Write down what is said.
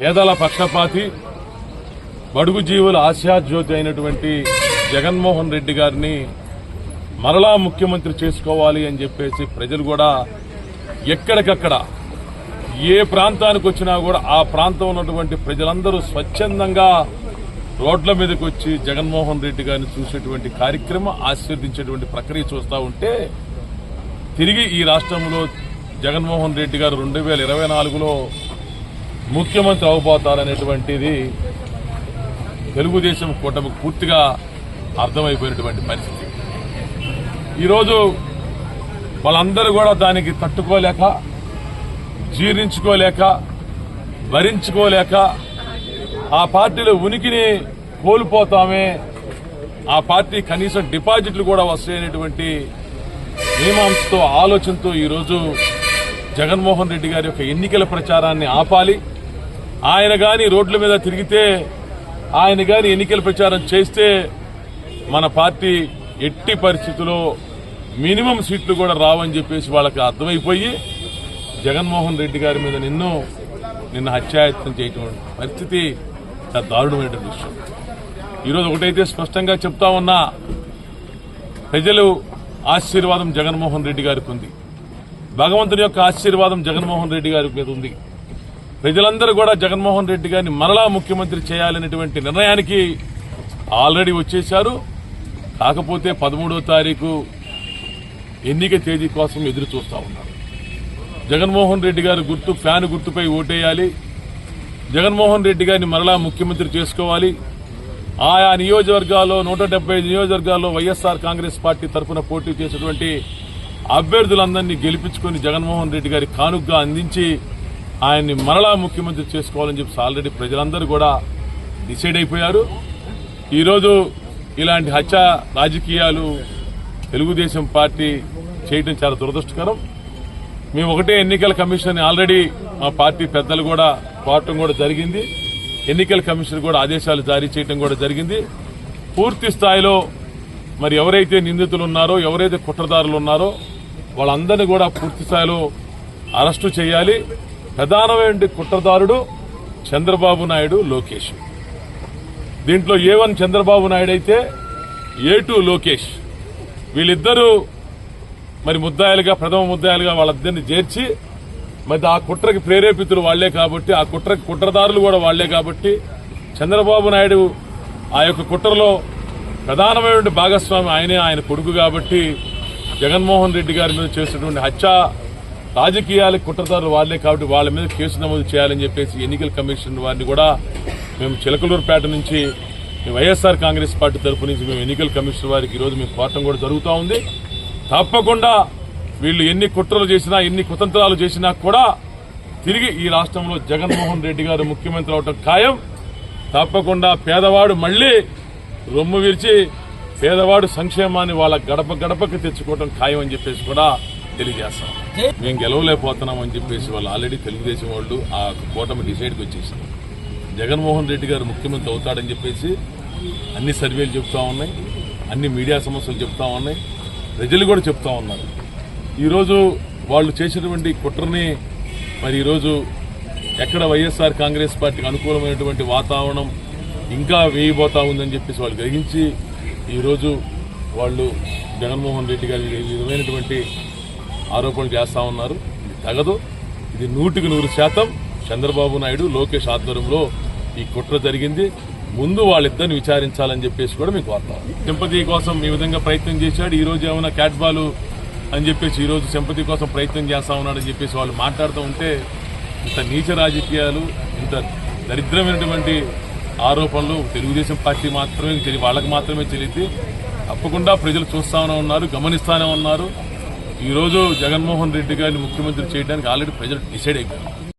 పేదల పక్షపాతి బడుగు జీవుల ఆశాజ్యోతి అయినటువంటి జగన్మోహన్ రెడ్డి గారిని మరలా ముఖ్యమంత్రి చేసుకోవాలి అని చెప్పేసి ప్రజలు కూడా ఎక్కడికక్కడ ఏ ప్రాంతానికి వచ్చినా కూడా ఆ ప్రాంతం ఉన్నటువంటి ప్రజలందరూ స్వచ్ఛందంగా రోడ్ల మీదకి వచ్చి జగన్మోహన్ రెడ్డి గారిని చూసేటువంటి కార్యక్రమం ఆశీర్దించేటువంటి ప్రక్రియ చూస్తూ ఉంటే తిరిగి ఈ రాష్ట్రంలో జగన్మోహన్ రెడ్డి గారు రెండు వేల ఇరవై నాలుగులో ముఖ్యమంత్రి అవబోతారనేటువంటిది తెలుగుదేశం కూటమికి పూర్తిగా అర్థమైపోయినటువంటి పరిస్థితి. ఈరోజు వాళ్ళందరూ కూడా దానికి తట్టుకోలేక జీర్ణించుకోలేక భరించుకోలేక ఆ పార్టీలో ఉనికిని కోల్పోతామే ఆ పార్టీ కనీసం డిపాజిట్లు కూడా వస్తాయనేటువంటి మీమాంసతో ఆలోచనతో ఈరోజు జగన్మోహన్ రెడ్డి గారి యొక్క ఎన్నికల ప్రచారాన్ని ఆపాలి. ఆయన గాని రోడ్ల మీద తిరిగితే ఆయన గాని ఎన్నికల ప్రచారం చేస్తే మన పార్టీ ఎట్టి పరిస్థితుల్లో మినిమం సీట్లు కూడా రావని చెప్పేసి వాళ్ళకి అర్థమైపోయి జగన్మోహన్ రెడ్డి గారి మీద నిన్ను నిన్న హత్యాయత్నం చేయటం పరిస్థితి చాలా దారుణమైన విషయం ఈరోజు ఒకటైతే స్పష్టంగా చెప్తా ఉన్నా ప్రజలు ఆశీర్వాదం జగన్మోహన్ రెడ్డి గారికి ఉంది. భగవంతుని యొక్క ఆశీర్వాదం జగన్మోహన్ రెడ్డి గారి మీద ఉంది. ప్రజలందరూ కూడా జగన్మోహన్ రెడ్డి గారిని మరలా ముఖ్యమంత్రి చేయాలనేటువంటి నిర్ణయానికి ఆల్రెడీ వచ్చేశారు. కాకపోతే పదమూడో తారీఖు ఎన్నిక తేదీ కోసం ఎదురు చూస్తూ ఉన్నారు. జగన్మోహన్ రెడ్డి గారు గుర్తు ఫ్యాన్ గుర్తుపై ఓటేయాలి. జగన్మోహన్ రెడ్డి గారిని మరలా ముఖ్యమంత్రి చేసుకోవాలి. ఆయా నియోజకవర్గాల్లో నూట డెబ్బై నియోజకవర్గాల్లో వైఎస్ఆర్ కాంగ్రెస్ పార్టీ తరఫున పోటీ చేసినటువంటి అభ్యర్థులందరినీ గెలిపించుకొని జగన్మోహన్ రెడ్డి గారి కానుగ్గా అందించి ఆయన్ని మరలా ముఖ్యమంత్రి చేసుకోవాలని చెప్పి ఆల్రెడీ ప్రజలందరూ కూడా డిసైడ్ అయిపోయారు. ఈరోజు ఇలాంటి హత్య రాజకీయాలు తెలుగుదేశం పార్టీ చేయడం చాలా దురదృష్టకరం. మేము ఒకటే ఎన్నికల కమిషన్ ఆల్రెడీ మా పార్టీ పెద్దలు కూడా కోరటం కూడా జరిగింది. ఎన్నికల కమిషన్ కూడా ఆదేశాలు జారీ చేయడం కూడా జరిగింది. పూర్తి స్థాయిలో మరి ఎవరైతే నిందితులు ఉన్నారో ఎవరైతే కుట్రదారులు ఉన్నారో వాళ్ళందరినీ కూడా పూర్తి స్థాయిలో అరెస్టు చేయాలి. ప్రధానమైన కుట్రదారుడు చంద్రబాబు నాయుడు లోకేష్. దీంట్లో ఏ వన్ చంద్రబాబు నాయుడు అయితే ఏ టూ లోకేష్. వీళ్ళిద్దరూ మరి ముద్దాయిలుగా ప్రథమ ముద్దాయిలుగా వాళ్ళిద్దరిని చేర్చి మరి ఆ కుట్రకి ప్రేరేపితులు వాళ్ళే కాబట్టి ఆ కుట్రకి కుట్రదారులు కూడా వాళ్ళే కాబట్టి చంద్రబాబు నాయుడు ఆ యొక్క కుట్రలో ప్రధానమైన భాగస్వామి ఆయనే ఆయన కొడుకు కాబట్టి జగన్మోహన్ రెడ్డి గారి మీద చేసినటువంటి హత్య రాజకీయాలకు కుట్రదారులు వాళ్ళే కాబట్టి వాళ్ళ మీద కేసు నమోదు చేయాలని చెప్పేసి ఎన్నికల కమిషన్ వారిని కూడా మేము చిలకలూరుపేట నుంచి వైఎస్ఆర్ కాంగ్రెస్ పార్టీ తరపు నుంచి మేము ఎన్నికల కమిషన్ వారికి ఈరోజు మేము కోరటం కూడా జరుగుతూ ఉంది. తప్పకుండా వీళ్ళు ఎన్ని కుట్రలు చేసినా ఎన్ని కుతంత్రాలు చేసినా కూడా తిరిగి ఈ రాష్ట్రంలో జగన్మోహన్ రెడ్డి గారు ముఖ్యమంత్రి అవటం ఖాయం. తప్పకుండా పేదవాడు మళ్ళీ రొమ్ము విరిచి పేదవాడు సంక్షేమాన్ని వాళ్ళ గడప గడపకి తెచ్చుకోవటం ఖాయం అని చెప్పేసి కూడా తెలియజేస్తాం. మేము గెలవలేకపోతున్నాం అని చెప్పేసి వాళ్ళు ఆల్రెడీ తెలుగుదేశం వాళ్ళు ఆ కూటమి డిసైడ్కి వచ్చేసారు. జగన్మోహన్ రెడ్డి గారు ముఖ్యమంత్రి అవుతాడని చెప్పేసి అన్ని సర్వేలు చెప్తా ఉన్నాయి అన్ని మీడియా సమస్యలు చెప్తా ఉన్నాయి ప్రజలు కూడా చెప్తా ఉన్నారు. ఈరోజు వాళ్ళు చేసినటువంటి కుట్రని మరి ఈరోజు ఎక్కడ వైఎస్ఆర్ కాంగ్రెస్ పార్టీకి అనుకూలమైనటువంటి వాతావరణం ఇంకా వేయబోతా ఉందని చెప్పేసి వాళ్ళు గ్రహించి ఈరోజు వాళ్ళు జగన్మోహన్ రెడ్డి గారి విధమైనటువంటి ఆరోపణలు చేస్తా ఉన్నారు. ఇది తగదు. ఇది నూటికి నూరు శాతం చంద్రబాబు నాయుడు లోకేష్ ఆధ్వర్యంలో ఈ కుట్ర జరిగింది. ముందు వాళ్ళిద్దరిని విచారించాలని చెప్పేసి కూడా మీకు కోరుతాం సింపతి కోసం ఈ విధంగా ప్రయత్నం చేశాడు. ఈ రోజు ఏమైనా క్యాట్ బాల్ అని చెప్పేసి ఈ రోజు సింపతి కోసం ప్రయత్నం చేస్తా ఉన్నాడని చెప్పేసి వాళ్ళు మాట్లాడుతూ ఉంటే ఇంత నీచ రాజకీయాలు ఇంత దరిద్రమైనటువంటి ఆరోపణలు తెలుగుదేశం పార్టీ మాత్రమే తెలియ వాళ్ళకి మాత్రమే తెలియదు. తప్పకుండా ప్రజలు చూస్తానే ఉన్నారు గమనిస్తానే ఉన్నారు. ఈ రోజు జగన్మోహన్ రెడ్డి గారిని ముఖ్యమంత్రి చేయడానికి ఆల్రెడీ ప్రజలు డిసైడ్ అయిపోయారు.